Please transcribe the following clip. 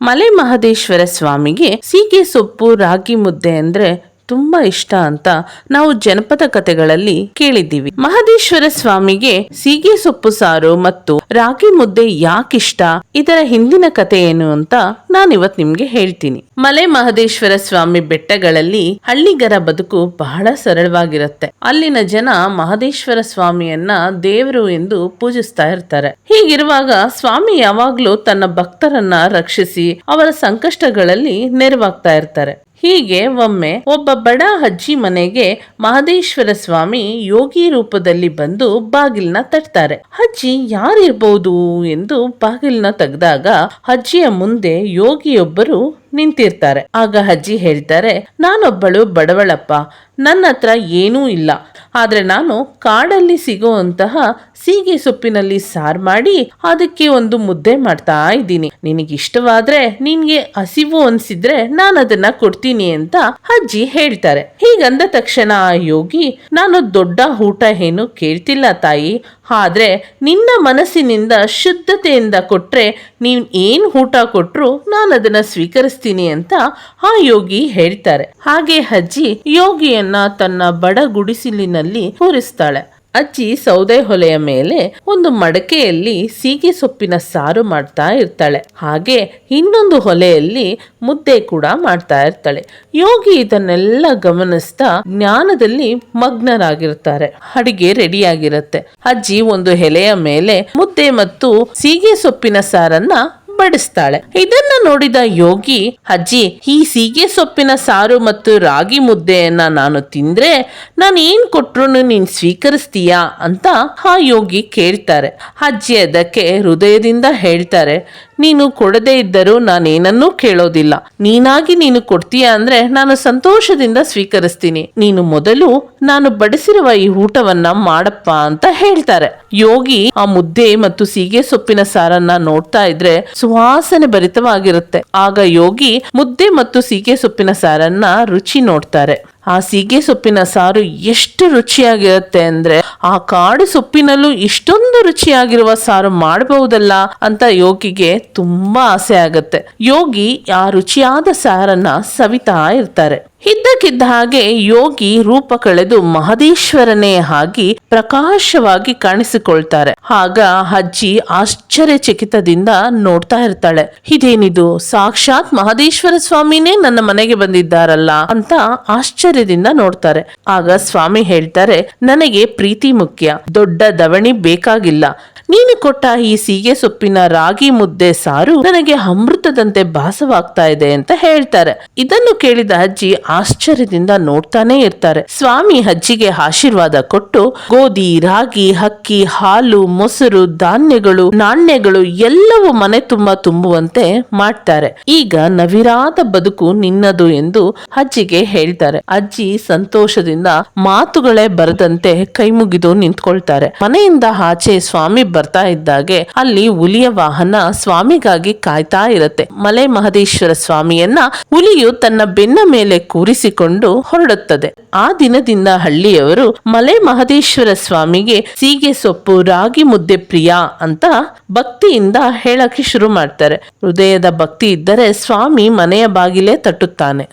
ಮಲೆ ಮಹದೇಶ್ವರ ಸ್ವಾಮಿಗೆ ಸೀಗೆ ಸೊಪ್ಪು ರಾಗಿ ಮುದ್ದೆ ಅಂದ್ರೆ ತುಂಬಾ ಇಷ್ಟ ಅಂತ ನಾವು ಜನಪದ ಕಥೆಗಳಲ್ಲಿ ಕೇಳಿದ್ದೀವಿ. ಮಹದೇಶ್ವರ ಸ್ವಾಮಿಗೆ ಸೀಗೆ ಸೊಪ್ಪು ಸಾರು ಮತ್ತು ರಾಗಿ ಮುದ್ದೆ ಯಾಕಿಷ್ಟ? ಇದರ ಹಿಂದಿನ ಕಥೆ ಏನು ಅಂತ ನಾನಿವತ್ ನಿಮ್ಗೆ ಹೇಳ್ತೀನಿ. ಮಲೆ ಮಹದೇಶ್ವರ ಸ್ವಾಮಿ ಬೆಟ್ಟಗಳಲ್ಲಿ ಹಳ್ಳಿಗರ ಬದುಕು ಬಹಳ ಸರಳವಾಗಿರುತ್ತೆ. ಅಲ್ಲಿನ ಜನ ಮಹದೇಶ್ವರ ಸ್ವಾಮಿಯನ್ನ ದೇವರು ಎಂದು ಪೂಜಿಸ್ತಾ ಇರ್ತಾರೆ. ಹೀಗಿರುವಾಗ ಸ್ವಾಮಿ ಯಾವಾಗ್ಲೂ ತನ್ನ ಭಕ್ತರನ್ನ ರಕ್ಷಿಸಿ ಅವರ ಸಂಕಷ್ಟಗಳಲ್ಲಿ ನೆರವಾಗ್ತಾ ಇರ್ತಾರೆ. ಹೀಗೆ ಒಮ್ಮೆ ಒಬ್ಬ ಬಡ ಅಜ್ಜಿ ಮನೆಗೆ ಮಹದೇಶ್ವರ ಸ್ವಾಮಿ ಯೋಗಿ ರೂಪದಲ್ಲಿ ಬಂದು ಬಾಗಿಲ್ನ ತಟ್ತಾರೆ. ಅಜ್ಜಿ ಯಾರಿರ್ಬೋದು ಎಂದು ಬಾಗಿಲ್ನ ತೆಗೆದಾಗ ಅಜ್ಜಿಯ ಮುಂದೆ ಯೋಗಿಯೊಬ್ಬರು ನಿಂತಿರ್ತಾರೆ. ಆಗ ಅಜ್ಜಿ ಹೇಳ್ತಾರೆ, ನಾನೊಬ್ಬಳು ಬಡವಳಪ್ಪ ನನ್ನ ಹತ್ರ ಏನೂ ಇಲ್ಲ. ಆದ್ರೆ ನಾನು ಕಾಡಲ್ಲಿ ಸಿಗುವಂತಹ ಸೀಗೆ ಸೊಪ್ಪಿನಲ್ಲಿ ಸಾರ್ ಮಾಡಿ ಅದಕ್ಕೆ ಒಂದು ಮುದ್ದೆ ಮಾಡ್ತಾ ಇದ್ದೀನಿ. ನಿನಗೆ ಇಷ್ಟವಾದ್ರೆ ನಿನ್ಗೆ ಹಸಿವು ಅನ್ಸಿದ್ರೆ ನಾನು ಅದನ್ನ ಕೊಡ್ತೀನಿ ಅಂತ ಅಜ್ಜಿ ಹೇಳ್ತಾರೆ. ಹೀಗಂದ ತಕ್ಷಣ ಆ ಯೋಗಿ, ನಾನು ದೊಡ್ಡ ಊಟ ಏನು ಕೇಳ್ತಿಲ್ಲ ತಾಯಿ. ಆದ್ರೆ ನಿನ್ನ ಮನಸ್ಸಿನಿಂದ ಶುದ್ಧತೆಯಿಂದ ಕೊಟ್ರೆ ನೀವ್ ಏನು ಊಟ ಕೊಟ್ಟರು ನಾನು ಅದನ್ನು ಸ್ವೀಕರಿಸ್ತೀನಿ ಅಂತ ಆ ಯೋಗಿ ಹೇಳ್ತಾರೆ. ಹಾಗೆ ಅಜ್ಜಿ ಯೋಗಿಯನ್ನ ತನ್ನ ಬಡ ಗುಡಿಸಿಲಿನಲ್ಲಿ ಕೂರಿಸ್ತಾಳೆ. ಅಜ್ಜಿ ಸೌದೆ ಹೊಲೆಯ ಮೇಲೆ ಒಂದು ಮಡಕೆಯಲ್ಲಿ ಸೀಗೆ ಸೊಪ್ಪಿನ ಸಾರು ಮಾಡ್ತಾ ಇರ್ತಾಳೆ. ಹಾಗೆ ಇನ್ನೊಂದು ಹೊಲೆಯಲ್ಲಿ ಮುದ್ದೆ ಕೂಡ ಮಾಡ್ತಾ ಇರ್ತಾಳೆ. ಯೋಗಿ ಇದನ್ನೆಲ್ಲ ಗಮನಿಸ್ತಾ ಜ್ಞಾನದಲ್ಲಿ ಮಗ್ನರಾಗಿರ್ತಾರೆ. ಅಡಿಗೆ ರೆಡಿಯಾಗಿರುತ್ತೆ. ಅಜ್ಜಿ ಒಂದು ಎಲೆಯ ಮೇಲೆ ಮುದ್ದೆ ಮತ್ತು ಸೀಗೆ ಸೊಪ್ಪಿನ ಸಾರನ್ನ ಬಡಿಸ್ತಾಳೆ. ಇದನ್ನ ನೋಡಿದ ಯೋಗಿ, ಅಜ್ಜಿ, ಈ ಸೀಗೆ ಸೊಪ್ಪಿನ ಸಾರು ಮತ್ತು ರಾಗಿ ಮುದ್ದೆಯನ್ನ ನಾನು ತಿಂದ್ರೆ ನಾನು ಏನ್ ಕೊಟ್ರು ನೀನ್ ಸ್ವೀಕರಿಸ್ತೀಯಾ? ಅಂತ ಆ ಯೋಗಿ ಕೇಳ್ತಾರೆ. ಅಜ್ಜಿ ಅದಕ್ಕೆ ಹೃದಯದಿಂದ ಹೇಳ್ತಾರೆ ನೀನು ಕೊಡದೇ ಇದ್ದರೂ ನಾನೇನನ್ನೂ ಕೇಳೋದಿಲ್ಲ. ನೀನಾಗಿ ನೀನು ಕೊಡ್ತೀಯ ಅಂದ್ರೆ ನಾನು ಸಂತೋಷದಿಂದ ಸ್ವೀಕರಿಸ್ತೀನಿ. ನೀನು ಮೊದಲು ನಾನು ಬಡಿಸಿರುವ ಈ ಊಟವನ್ನ ಮಾಡಪ್ಪ ಅಂತ ಹೇಳ್ತಾರೆ. ಯೋಗಿ ಆ ಮುದ್ದೆ ಮತ್ತು ಸೀಗೆ ಸೊಪ್ಪಿನ ಸಾರನ್ನ ನೋಡ್ತಾ ಇದ್ರೆ ಸುವಾಸನೆ ಭರಿತವಾಗಿರುತ್ತೆ. ಆಗ ಯೋಗಿ ಮುದ್ದೆ ಮತ್ತು ಸೀಗೆ ಸೊಪ್ಪಿನ ಸಾರನ್ನ ರುಚಿ ನೋಡ್ತಾರೆ. ಆ ಸೀಗೆ ಸೊಪ್ಪಿನ ಸಾರು ಎಷ್ಟು ರುಚಿಯಾಗಿರುತ್ತೆ ಅಂದ್ರೆ ಆ ಕಾಡು ಸೊಪ್ಪಿನಲ್ಲೂ ಇಷ್ಟೊಂದು ರುಚಿಯಾಗಿರುವ ಸಾರು ಮಾಡಬಹುದಲ್ಲ ಅಂತ ಯೋಗಿಗೆ ತುಂಬಾ ಆಸೆ ಆಗತ್ತೆ. ಯೋಗಿ ಆ ರುಚಿಯಾದ ಸಾರನ್ನ ಸವಿತಾ ಇರ್ತಾರೆ. ಇದ್ದಕ್ಕಿದ್ದ ಹಾಗೆ ಯೋಗಿ ರೂಪ ಕಳೆದು ಮಹದೇಶ್ವರನೇ ಆಗಿ ಪ್ರಕಾಶವಾಗಿ ಕಾಣಿಸಿಕೊಳ್ತಾರೆ. ಆಗ ಅಜ್ಜಿ ಆಶ್ಚರ್ಯಚಕಿತದಿಂದ ನೋಡ್ತಾ ಇರ್ತಾಳೆ. ಇದೇನಿದು? ಸಾಕ್ಷಾತ್ ಮಹದೇಶ್ವರ ಸ್ವಾಮಿನೇ ನನ್ನ ಮನೆಗೆ ಬಂದಿದ್ದಾರಲ್ಲ ಅಂತ ಆಶ್ಚರ್ಯದಿಂದ ನೋಡ್ತಾರೆ. ಆಗ ಸ್ವಾಮಿ ಹೇಳ್ತಾರೆ, ನನಗೆ ಪ್ರೀತಿ ಮುಖ್ಯ. ದೊಡ್ಡ ದವಣಿ ಬೇಕಾಗಿಲ್ಲ. ನೀನು ಕೊಟ್ಟ ಈ ಸೀಗೆ ಸೊಪ್ಪಿನ ರಾಗಿ ಮುದ್ದೆ ಸಾರು ನನಗೆ ಅಮೃತದಂತೆ ಭಾಸವಾಗ್ತಾ ಇದೆ ಅಂತ ಹೇಳ್ತಾರೆ. ಇದನ್ನು ಕೇಳಿದ ಅಜ್ಜಿ ಆಶ್ಚರ್ಯದಿಂದ ನೋಡ್ತಾನೆ ಇರ್ತಾರೆ. ಸ್ವಾಮಿ ಅಜ್ಜಿಗೆ ಆಶೀರ್ವಾದ ಕೊಟ್ಟು ಗೋಧಿ, ರಾಗಿ ಹಕ್ಕಿ ಹಾಲು, ಮೊಸರು, ಧಾನ್ಯಗಳು, ನಾಣ್ಯಗಳು ಎಲ್ಲವೂ ಮನೆ ತುಂಬಾ ತುಂಬುವಂತೆ ಮಾಡ್ತಾರೆ. ಈಗ ನವಿರಾದ ಬದುಕು ನಿನ್ನದು ಎಂದು ಅಜ್ಜಿಗೆ ಹೇಳ್ತಾರೆ. ಅಜ್ಜಿ ಸಂತೋಷದಿಂದ ಮಾತುಗಳೇ ಬರದಂತೆ ಕೈ ಮುಗಿದು ನಿಂತ್ಕೊಳ್ತಾರೆ. ಮನೆಯಿಂದ ಆಚೆ ಸ್ವಾಮಿ ಬರ್ತಾ ಇದ್ದಾಗೆ, ಅಲ್ಲಿ ಹುಲಿಯ ವಾಹನ ಸ್ವಾಮಿಗಾಗಿ ಕಾಯ್ತಾ ಇರತ್ತೆ. ಮಲೆ ಮಹದೇಶ್ವರ ಸ್ವಾಮಿಯನ್ನ ಹುಲಿಯು ತನ್ನ ಬೆನ್ನ ಮೇಲೆ ಕೂರಿಸಿಕೊಂಡು ಹೊರಡುತ್ತದೆ. ಆ ದಿನದಿಂದ ಹಳ್ಳಿಯವರು ಮಲೆ ಮಹದೇಶ್ವರ ಸ್ವಾಮಿಗೆ, ಸೀಗೆ ಸೊಪ್ಪು, ರಾಗಿ ಮುದ್ದೆ ಪ್ರಿಯ ಅಂತ ಭಕ್ತಿಯಿಂದ ಹೇಳಕ್ಕೆ ಶುರು ಮಾಡ್ತಾರೆ. ಹೃದಯದ ಭಕ್ತಿ ಇದ್ದರೆ ಸ್ವಾಮಿ ಮನೆಯ ಬಾಗಿಲೇ ತಟ್ಟುತ್ತಾನೆ.